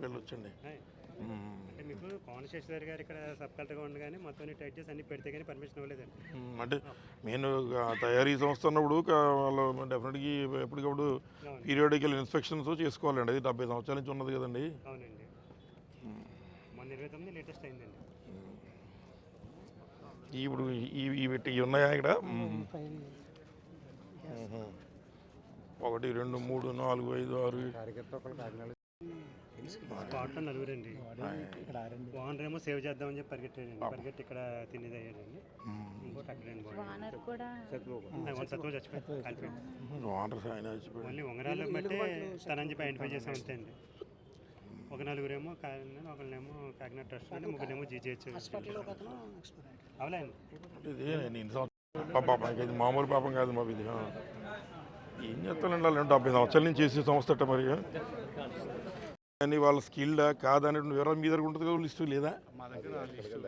వెళ్ళొచ్చండి. మ్మ్. అంటే మీకు పవన్ శశిధర్ గారు ఇక్కడ సబ్ కలెక్టర్గా ఉండగానే మొత్తం టైట్ చేసి అన్ని పెడితే కానీ పర్మిషన్ ఇవ్వలేదండి. మ్మ్. అంటే నేను తయారీ సంస్థ ఉన్నప్పుడు వాళ్ళు డెఫినెట్గా ఎప్పటికప్పుడు పీరియాడికల్ ఇన్స్పెక్షన్స్ చేసుకోవాలండి. అది డెబ్బై సంవత్సరాల నుంచి ఉన్నది కదండి. అవునండి. మొన్న ఇరవై తొమ్మిది లేటెస్ట్ అయిందండి. ఇప్పుడు ఇవి ఉన్నాయా ఇక్కడ. ఒకటి రెండు మూడు నాలుగు ఐదు ఆరు. స్పాట్లో నలుగురండి. ఓనర్ ఏమో సేవ్ చేద్దామని చెప్పి పరిగెట్టాడండి. పరిగెట్టి ఇక్కడ తినేది అయ్యాడండి ఇంకోటి అక్కడండి వానర్ సత్వం చచ్చిపోయి కలిపి వాటర్ ఆయన చచ్చిపోయాడు. ఓన్లీ ఉంగరాలు బట్టి తనని చెప్పి ఐడెంటిఫై చేసాం అంతే అండి. ఒక నలుగురేమో కాకినాడ ఒకళ్ళేమో కాకినాడ ట్రస్ట్ అండి ముగ్గురేమో జీజీహెచ్ అవలే అండి అంటే ఇది నేను ఇన్ని సంవత్సరాలు పాపం ఇది మామూలు పాపం కాదు మా ఇది. ఏం చేస్తానండి వాళ్ళు డెబ్బై సంవత్సరాల నుంచి చేసే సంస్థ అట్ట మరి. కానీ వాళ్ళ స్కిల్డా కాదనేటువంటి వివరం మీ దగ్గర ఉంటుంది కదా లిస్టు లేదా? మా దగ్గర లిస్టు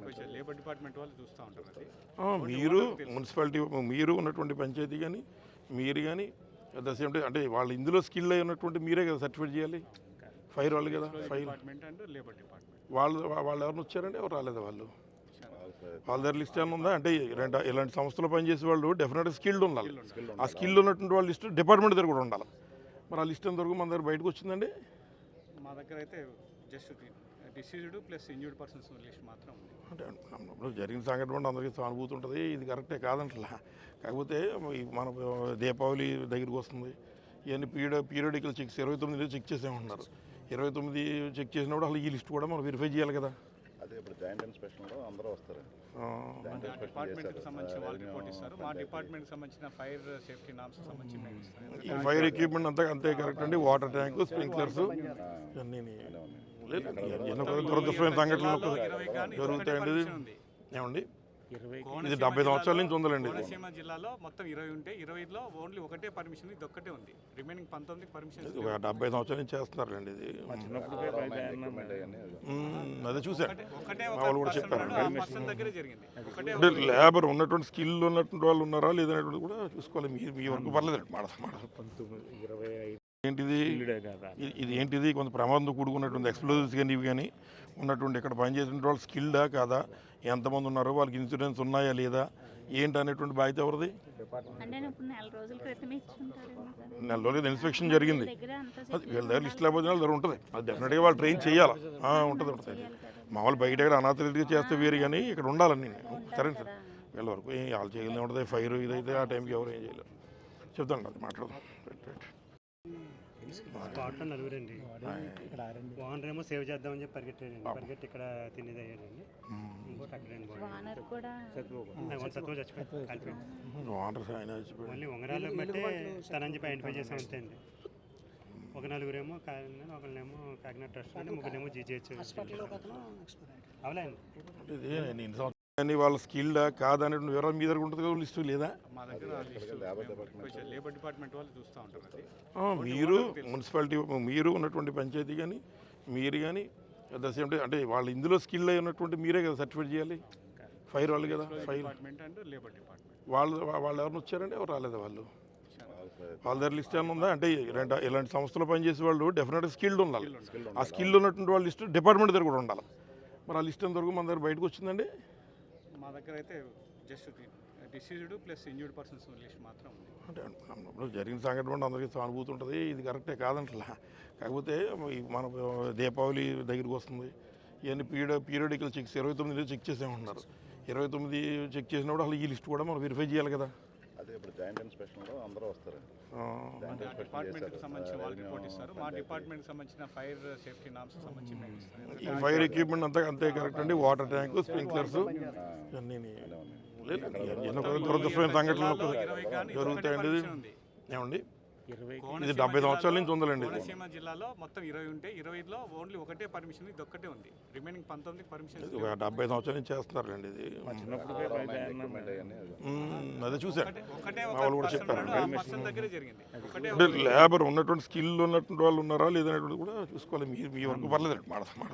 కొంచెం లేబర్ డిపార్ట్మెంట్ వాళ్ళు చూస్తూ ఉంటారు అది ఆ, మీరు మున్సిపాలిటీ మీరు ఉన్నటువంటి పంచాయతీ కానీ మీరు కానీ అట్ ద సేమ్ టైం అంటే వాళ్ళు ఇందులో స్కిల్ అయి ఉన్నటువంటి మీరే కదా సర్టిఫికేట్ చేయాలి. ఫైర్ వాళ్ళు కదా fire. Department and labour department. వాళ్ళు వాళ్ళు ఎవరిని వచ్చారండి? ఎవరు రాలేదా వాళ్ళు? వాళ్ళ దగ్గర లిస్ట్ ఏమైనా ఉందా? అంటే ఇలాంటి ఇలాంటి సంస్థలో పనిచేసే వాళ్ళు డెఫినెట్గా స్కిల్డ్ ఉండాలి. ఆ స్కిల్ ఉన్నటువంటి వాళ్ళ లిస్ట్ డిపార్ట్మెంట్ దగ్గర కూడా ఉండాలి. మరి ఆ లిస్ట్ ఎంతవరకు మన దగ్గర బయటకు వచ్చిందండి? మా దగ్గర అయితే just deceased plus injured persons list మాత్రం అంటే జరిగిన సంఘటన అందరికీ సానుభూతి ఉంటుంది ఇది కరెక్టే కాదంటలా. కాకపోతే మన దీపావళి దగ్గరికి వస్తుంది. ఇవన్నీ పీరియడ్ పీరియడికల్ చెక్స్ ఇరవై తొమ్మిది చెక్ చేసేమంటున్నారు ఇరవై తొమ్మిది చెక్ చేసినప్పుడు అసలు ఈ లిస్ట్ కూడా మనం వెరిఫై చేయాలి కదా. ఇప్పుడు జాయింట్ ఇన్స్పెక్షన్లో అందరూ వస్తారు. ఆ, జాయింట్ ఆ ఇన్స్పెక్షన్ డిపార్ట్మెంట్కి సంబంధించిన వాళ్ళు రిపోర్ట్ ఇస్తారు మా డిపార్ట్మెంట్కి సంబంధించిన ఫైర్ ఎక్విప్మెంట్ అంతా అంతే కరెక్ట్ అండి. వాటర్ ట్యాంకు స్ప్రింక్లర్స్ ఇవన్నీ. దురదృష్టమైన సంఘటనలు జరుగుతాయండి. ఏమండి? ఇది కోనసీమ డెబ్బై సంవత్సరాల నుంచి ఉందండి కోనసీమ జిల్లాలో మొత్తం ఇరవై ఉంటే ఇరవైలో ఓన్లీ ఒకటే పర్మిషన్ ఇది ఒక్కటే ఉంది. రిమైనింగ్ పంతొమ్మిది పర్మిషన్ ఇది ఒక డెబ్బై సంవత్సరాల నుంచి చేస్తున్నారండి ఇది. అదే చూసాను వాళ్ళు కూడా చెప్పారు. లేబర్ ఉన్నటువంటి స్కిల్ ఉన్నటువంటి వాళ్ళు ఉన్నారా లేదనేటువంటి కూడా చూసుకోవాలి. మీరు మీ వరకు పర్లేదు మాట మాట. ఏంటిది? ఇది- ఇది ఏంటిది? కొంత ప్రమాదంతో కూడుకున్నటువంటి ఎక్స్ప్లోజివ్స్ కానీ ఇవి కానీ ఉన్నటువంటి ఇక్కడ పనిచేసిన వాళ్ళు స్కిల్డా కాదా? ఎంతమంది ఉన్నారో? వాళ్ళకి ఇన్సూరెన్స్ ఉన్నాయా లేదా? ఏంటి అనేటువంటి బాధ్యత ఎవరిది? నెల రోజుల ఇన్స్పెక్షన్ జరిగింది. వీళ్ళ దగ్గర లిస్ట్ లేకపోతే వాళ్ళ దగ్గర ఉంటుంది. అది డెఫినెట్గా వాళ్ళు ట్రైన్ చేయాలి? ఉంటుంది ఉంటుంది. మామూలు బయట అనాథరీతిగా చేస్తే వేరు కానీ ఇక్కడ ఉండాలని సరే సార్. వీళ్ళ వరకు ఏం వాళ్ళు చేయగలిగి ఉంటుంది. ఫైర్ ఇదైతే ఆ టైంకి ఎవరు ఏం చేయలేరు. చెప్తాను అది మాట్లాడదాం. Right, right. స్పాట్లో నలుగురండి. ఓనర్ ఏమో సేవ్ చేద్దామని చెప్పి పరిగెట్టాడండి. పరిగెట్టి ఇక్కడ తినేది అయ్యాడండి. ఇంకోటి అక్కడండి సత్వం చచ్చిపోయి కలిపి చచ్చిపోయాడు. ఓన్లీ ఉంగరాలు బట్టి తనని చెప్పి ఐడెంటిఫై చేసాం అంతే అండి. ఒక నలుగురేమో కాకినాడ ఒకళ్ళేమో కాకినాడ ట్రస్ట్ అండి ముగ్గురేమో జీజీహెచ్ అవలే కానీ వాళ్ళ స్కిల్డా కాదనేటువంటి వివరం మీ దగ్గర ఉంటుంది కదా లిస్టు లేదా? మా దగ్గర లిస్టు కొంచెం లేబర్ డిపార్ట్మెంట్ వాళ్ళు చూస్తూ ఉంటారు అది ఆ, మీరు మున్సిపాలిటీ మీరు ఉన్నటువంటి పంచాయతీ కానీ మీరు కానీ అట్ ద సేమ్ టైం అంటే వాళ్ళు ఇందులో స్కిల్ అయి ఉన్నటువంటి మీరే కదా సర్టిఫికేట్ చేయాలి? ఫైర్ వాళ్ళు కదా ఫైర్. Labour department. వాళ్ళు వాళ్ళు ఎవరిని వచ్చారండి? ఎవరు రాలేదా వాళ్ళు? వాళ్ళ దగ్గర లిస్ట్ ఏమైనా ఉందా? అంటే ఇలాంటి ఇలాంటి సంస్థలో పనిచేసే వాళ్ళు డెఫినెట్గా స్కిల్డ్ ఉండాలి. ఆ స్కిల్ ఉన్నటువంటి వాళ్ళ లిస్ట్ డిపార్ట్మెంట్ దగ్గర కూడా ఉండాలి. మరి ఆ లిస్ట్ ఎంతవరకు మన దగ్గర బయటకు వచ్చిందండి? మా దగ్గర అయితే just deceased plus injured persons list మాత్రం ఉంది. అంటే ఇప్పుడు జరిగిన సంఘటన అందరికీ సానుభూతి ఉంటుంది ఇది కరెక్టే కాదంటలా. కాకపోతే మన దీపావళి దగ్గరికి వస్తుంది. ఇవన్నీ పీరియడ్ పీరియడికల్ చెక్స్ ఇరవై తొమ్మిది చెక్ చేసేమంటున్నారు ఇరవై తొమ్మిది చెక్ చేసినప్పుడు అసలు ఈ లిస్ట్ కూడా మనం వెరిఫై చేయాలి కదా. అదే ఇప్పుడు జాయింట్ ఇన్స్పెక్షన్లో అందరూ వస్తారు ఆ, జాయింట్ ఆ ఇన్స్పెక్షన్ డిపార్ట్మెంట్కి సంబంధించిన వాళ్ళు అది రిపోర్ట్ ఇస్తారు. మా డిపార్ట్మెంట్కి సంబంధించిన ఫైర్ సేఫ్టీ నామ్స్ సంబంధించి ఫైర్ ఎక్విప్మెంట్ అంతా అంతే కరెక్ట్ అండి. వాటర్ ట్యాంకు స్ప్రింక్లర్స్ ఇవన్నీ దురదృష్టమైన సంఘటనలు జరుగుతాయండి. ఏమండి? ఇది డెబ్బై సంవత్సరాల నుంచి ఉందండి ఇది. కోనసీమ జిల్లాలో మొత్తం ఇరవై ఉంటే ఇరవైలో ఓన్లీ ఒకటే పర్మిషన్ ఇది ఒక్కటే ఉంది. రిమైనింగ్ పంతొమ్మిది పర్మిషన్ డెబ్బై సంవత్సరాల నుంచి చేస్తున్నారండి ఇది. అదే చూసాను ఒకటే వాళ్ళు కూడా చెప్పారు. లేబర్ ఉన్నటువంటి స్కిల్ ఉన్నటువంటి వాళ్ళు ఉన్నారా లేదనేటువంటి కూడా చూసుకోవాలి. మీ మీ వరకు పర్లేదు మాట మాట